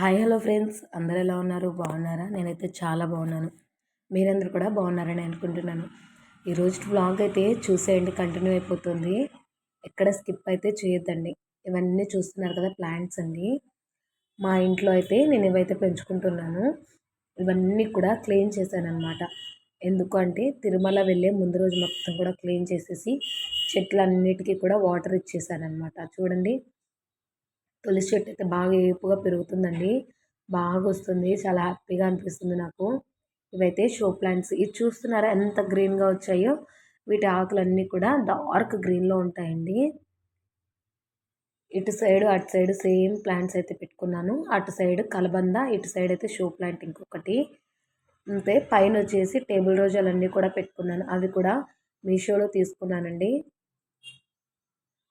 Hi hello friends. అందరు ఎలా ఉన్నారు? బాగున్నారా? నేనైతే చాలా బాగున్నాను. మీరందరూ కూడా బాగున్నారని అనుకుంటున్నాను. ఈరోజు వ్లాగ్ అయితే చూసేయండి. కంటిన్యూ అయిపోతుంది. ఎక్కడ స్కిప్ అయితే చేయొద్దండి. ఇవన్నీ చూస్తున్నారు కదా ప్లాంట్స్ అండి. మా ఇంట్లో అయితే నేను ఇవైతే పెంచుకుంటున్నాను. ఇవన్నీ కూడా క్లీన్ చేశాను అనమాట ఎందుకంటే తిరుమల వెళ్ళే ముందు రోజు మొత్తం కూడా క్లీన్ చేసేసి చెట్లన్నిటికీ కూడా వాటర్ ఇచ్చేసాను అనమాట చూడండి. తులసి చెట్టు అయితే బాగా ఏపుగా పెరుగుతుందండి. బాగా వస్తుంది చాలా హ్యాపీగా అనిపిస్తుంది నాకు. ఇవైతే షో ప్లాంట్స్. ఇది చూస్తున్నారా ఎంత గ్రీన్గా వచ్చాయో? వీటి ఆకులన్నీ కూడా డార్క్ గ్రీన్లో ఉంటాయండి. ఇటు సైడ్ అటు సైడ్ సేమ్ ప్లాంట్స్ అయితే పెట్టుకున్నాను. అటు సైడ్ కలబంద ఇటు సైడ్ అయితే షో ప్లాంట్ ఇంకొకటి. అంతే. పైన వచ్చేసి టేబుల్ రోజాలన్నీ కూడా పెట్టుకున్నాను. అవి కూడా మీషోలో తీసుకున్నానండి.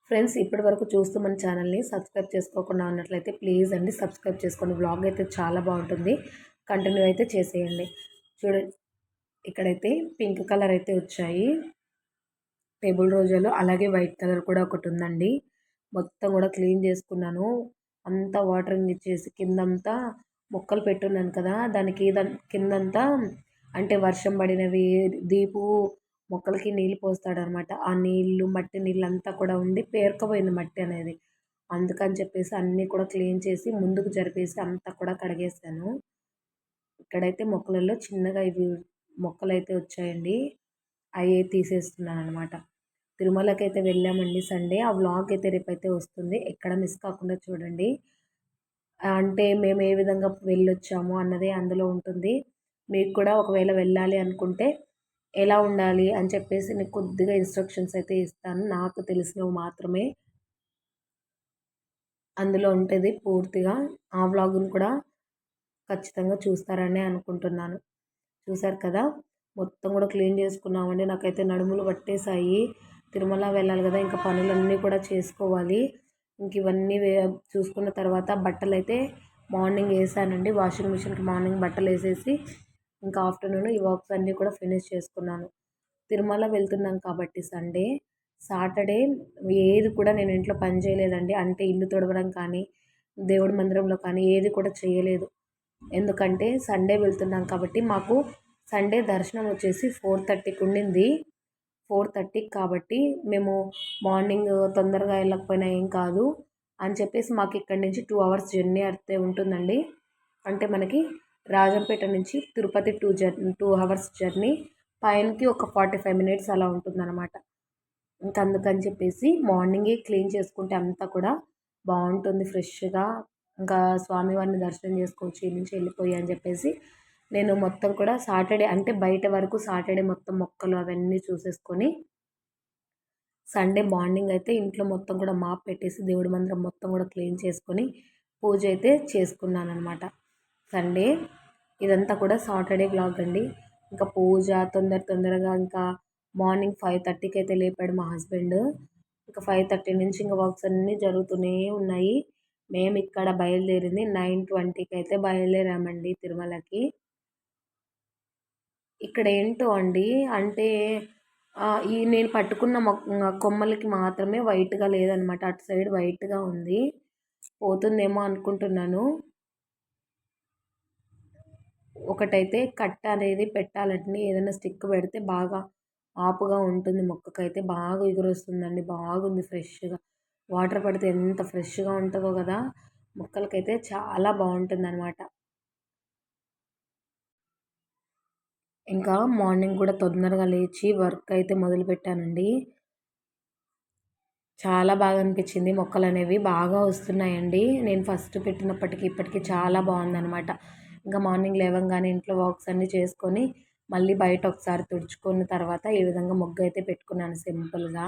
ఫ్రెండ్స్ ఇప్పటి వరకు చూస్తూ మన ఛానల్ని సబ్స్క్రైబ్ చేసుకోకుండా ఉన్నట్లయితే ప్లీజ్ అండి సబ్స్క్రైబ్ చేసుకోండి. బ్లాగ్ అయితే చాలా బాగుంటుంది. కంటిన్యూ అయితే చేసేయండి. చూడండి ఇక్కడైతే పింక్ కలర్ అయితే వచ్చాయి. టేబుల్ రోజాలు అలాగే వైట్ కలర్ కూడా ఒకటి ఉందండి. మొత్తం కూడా క్లీన్ చేసుకున్నాను. అంతా వాటరింగ్ ఇచ్చేసి కిందంతా మొక్కలు పెట్టున్నాను కదా. దానికి కిందంతా అంటే వర్షం పడినవి దీపు మొక్కలకి నీళ్ళు పోస్తాడనమాట. ఆ నీళ్ళు మట్టి నీళ్ళు అంతా కూడా ఉండి పేరుకుపోయింది మట్టి అనేది. అందుకని చెప్పేసి అన్నీ కూడా క్లీన్ చేసి ముందుకు జరిపేసి అంతా కూడా కడిగేసాను ఇక్కడైతే మొక్కలలో చిన్నగా ఇవి మొక్కలు అయితే వచ్చాయండి. అవి తీసేస్తున్నాను అనమాట తిరుమలకి అయితే వెళ్ళామండి సండే. ఆ వ్లాగ్ అయితే రేపైతే వస్తుంది. ఎక్కడ మిస్ కాకుండా చూడండి. అంటే మేము ఏ విధంగా వెళ్ళొచ్చాము అన్నదే అందులో ఉంటుంది. మీకు కూడా ఒకవేళ వెళ్ళాలి అనుకుంటే ఎలా ఉండాలి అని చెప్పేసి నేను కొద్దిగా ఇన్స్ట్రక్షన్స్ అయితే ఇస్తాను. నాకు తెలిసినవి మాత్రమే అందులో ఉంటుంది పూర్తిగా. ఆ వ్లాగ్ను కూడా ఖచ్చితంగా చూస్తారని అనుకుంటున్నాను. చూసారు కదా? మొత్తం కూడా క్లీన్ చేసుకున్నామండి. నాకైతే నడుములు పట్టేశాయి. తిరుమల వెళ్ళాలి కదా? ఇంకా పనులన్నీ కూడా చేసుకోవాలి. ఇంక ఇవన్నీ చూసుకున్న తర్వాత బట్టలు అయితే మార్నింగ్ వేసానండి. వాషింగ్ మిషన్కి మార్నింగ్ బట్టలు వేసేసి ఇంకా ఆఫ్టర్నూన్ ఈ వర్క్స్ అన్నీ కూడా ఫినిష్ చేసుకున్నాను. తిరుమల వెళ్తున్నాం కాబట్టి సండే సాటర్డే ఏది కూడా నేను ఇంట్లో పని చేయలేదండి. అంటే ఇల్లు తుడవడం కానీ దేవుడి మందిరంలో కానీ ఏది కూడా చేయలేదు. ఎందుకంటే సండే వెళ్తున్నాం కాబట్టి మాకు సండే దర్శనం వచ్చేసి ఫోర్ థర్టీకి ఉండింది. ఫోర్ థర్టీకి కాబట్టి మేము మార్నింగ్ తొందరగా వెళ్ళకపోయినా ఏం కాదు అని చెప్పేసి మాకు ఇక్కడి నుంచి టూ అవర్స్ జర్నీ అయితే ఉంటుందండి. అంటే మనకి రాజంపేట నుంచి Tirupati two journey two hours journey పైనకి ఒక ఫార్టీ ఫైవ్ మినిట్స్ అలా ఉంటుందన్నమాట. ఇంకా అందుకని చెప్పేసి మార్నింగే క్లీన్ చేసుకుంటే అంతా కూడా బాగుంటుంది ఫ్రెష్గా. ఇంకా స్వామివారిని దర్శనం చేసుకోవచ్చు ఈ నుంచి వెళ్ళిపోయి అని చెప్పేసి నేను మొత్తం కూడా సాటర్డే అంటే బయట వరకు సాటర్డే మొత్తం మొక్కలు అవన్నీ చూసేసుకొని సండే మార్నింగ్ అయితే ఇంట్లో మొత్తం కూడా మాప్ పెట్టేసి దేవుడి మందిరం మొత్తం కూడా క్లీన్ చేసుకొని పూజ అయితే చేసుకున్నాను అనమాట సండే. ఇదంతా కూడా సాటర్డే బ్లాగ్ అండి. ఇంకా పూజ తొందర తొందరగా ఇంకా మార్నింగ్ ఫైవ్ థర్టీకి అయితే లేపాడు మా హస్బెండ్. ఇంకా ఫైవ్ థర్టీ నుంచి ఇంకా వర్క్స్ అన్నీ జరుగుతూనే ఉన్నాయి. మేము ఇక్కడ బయలుదేరింది నైన్ ట్వంటీకి అయితే బయలుదేరామండి తిరుమలకి. ఇక్కడ ఏంటో అండి అంటే ఈ నేను పట్టుకున్న కొమ్మలకి మాత్రమే వైట్గా లేదనమాట. అటు సైడ్ వైట్గా ఉంది. పోతుందేమో అనుకుంటున్నాను. ఒకటైతే కట్ట అనేది పెట్టాలంటే ఏదైనా స్టిక్ పెడితే బాగా ఆపుగా ఉంటుంది మొక్కకైతే. బాగా ఎగురొస్తుందండి. బాగుంది ఫ్రెష్గా. వాటర్ పడితే ఎంత ఫ్రెష్గా ఉంటుందో కదా! మొక్కలకైతే చాలా బాగుంటుంది అనమాట ఇంకా మార్నింగ్ కూడా తొందరగా లేచి వర్క్ అయితే మొదలుపెట్టానండి చాలా బాగా అనిపించింది. మొక్కలు అనేవి బాగా వస్తున్నాయండి. నేను ఫస్ట్ పెట్టినప్పటికీ ఇప్పటికీ చాలా బాగుందనమాట ఇంకా మార్నింగ్ లేవగానే ఇంట్లో వర్క్స్ అన్నీ చేసుకొని మళ్ళీ బయట ఒకసారి తుడుచుకున్న తర్వాత ఈ విధంగా ముగ్గు అయితే పెట్టుకున్నాను సింపుల్గా.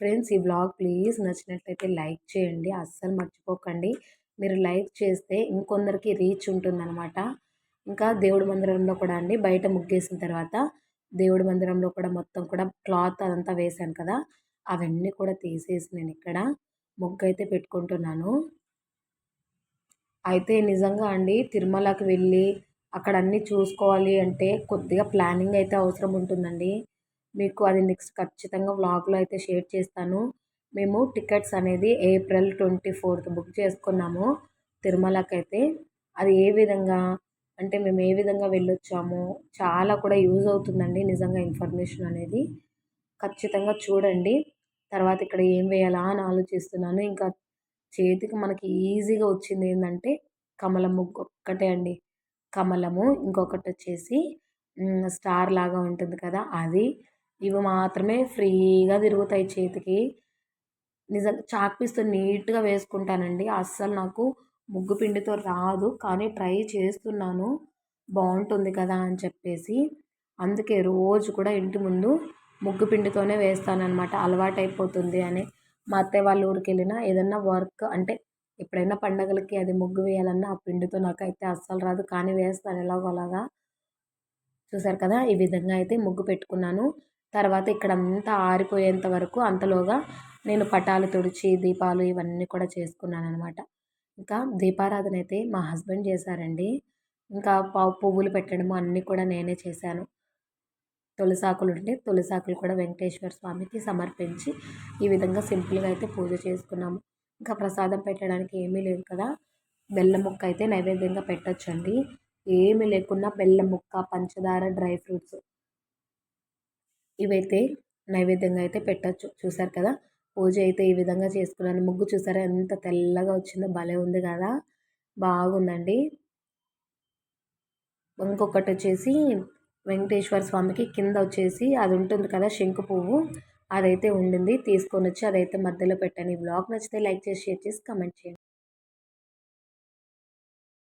ఫ్రెండ్స్ ఈ బ్లాగ్ ప్లీజ్ నచ్చినట్లయితే లైక్ చేయండి. అస్సలు మర్చిపోకండి. మీరు లైక్ చేస్తే ఇంకొందరికి రీచ్ ఉంటుందన్నమాట. ఇంకా దేవుడి మందిరంలో కూడా అండి బయట ముగ్గేసిన తర్వాత దేవుడి మందిరంలో కూడా మొత్తం కూడా క్లాత్ అదంతా వేశాను కదా అవన్నీ కూడా తీసేసి నేను ఇక్కడ ముగ్గు అయితే పెట్టుకుంటున్నాను. అయితే నిజంగా అండి తిరుమలకి వెళ్ళి అక్కడ అన్నీ చూసుకోవాలి అంటే కొద్దిగా ప్లానింగ్ అయితే అవసరం ఉంటుందండి. మీకు అది నెక్స్ట్ ఖచ్చితంగా వ్లాగ్లో అయితే షేర్ చేస్తాను. మేము టికెట్స్ అనేది ఏప్రిల్ ట్వంటీ ఫోర్త్ బుక్ చేసుకున్నాము తిరుమలకైతే. అది ఏ విధంగా అంటే మేము ఏ విధంగా వెళ్ళొచ్చాము చాలా కూడా యూజ్ అవుతుందండి నిజంగా ఇన్ఫర్మేషన్ అనేది. ఖచ్చితంగా చూడండి. తర్వాత ఇక్కడ ఏం వేయాలా అని ఆలోచిస్తున్నాను. ఇంకా చేతికి మనకి ఈజీగా వచ్చింది ఏంటంటే కమలం ముగ్గు ఒక్కటే అండి. కమలము ఇంకొకటి వచ్చేసి స్టార్ లాగా ఉంటుంది కదా అది. ఇవి మాత్రమే ఫ్రీగా తిరుగుతాయి చేతికి. నిజంగా చాక్ పీస్తో నీట్గా వేసుకుంటానండి. అస్సలు నాకు ముగ్గు పిండితో రాదు. కానీ ట్రై చేస్తున్నాను. బాగుంటుంది కదా అని చెప్పేసి. అందుకే రోజు కూడా ఇంటి ముందు ముగ్గు పిండితోనే వేస్తానన్నమాట. అలవాటు అయిపోతుంది అని. మా అత్తయ్య వాళ్ళ ఊరికి వెళ్ళినా ఏదన్నా వర్క్ అంటే ఎప్పుడైనా పండగలకి అది ముగ్గు వేయాలన్నా ఆ పిండితో నాకైతే అస్సలు రాదు. కానీ వేస్తాను ఎలాగో అలాగా. చూసారు కదా ఈ విధంగా అయితే ముగ్గు పెట్టుకున్నాను. తర్వాత ఇక్కడ అంతా ఆరిపోయేంత వరకు అంతలోగా నేను పటాలు తుడిచి దీపాలు ఇవన్నీ కూడా చేసుకున్నాను అనమాట ఇంకా దీపారాధన అయితే మా హస్బెండ్ చేశారండి. ఇంకా పువ్వులు పెట్టడము అన్నీ కూడా నేనే చేశాను. తులసాకులు ఉంటే తులసాకులు కూడా వెంకటేశ్వర స్వామికి సమర్పించి ఈ విధంగా సింపుల్గా అయితే పూజ చేసుకున్నాము. ఇంకా ప్రసాదం పెట్టడానికి ఏమీ లేదు కదా. బెల్లం ముక్క అయితే నైవేద్యంగా పెట్టచ్చండి. ఏమీ లేకున్నా బెల్లం ముక్క పంచదార డ్రై ఫ్రూట్స్ ఇవైతే నైవేద్యంగా అయితే పెట్టచ్చు. చూసారు కదా? పూజ అయితే ఈ విధంగా చేసుకున్నాను. ముగ్గు చూసారా? ఎంత తెల్లగా వచ్చిందో భలే ఉంది కదా? బాగుందండి. ఇంకొకటి వచ్చేసి వెంకటేశ్వర స్వామికి కింద వచ్చేసి అది ఉంటుంది కదా శంకు పువ్వు. అదైతే ఉండింది. తీసుకొని వచ్చి అదైతే మధ్యలో పెట్టాను ఈ బ్లాగ్ నచ్చితే లైక్ చేసి షేర్ చేసి కమెంట్ చేయండి.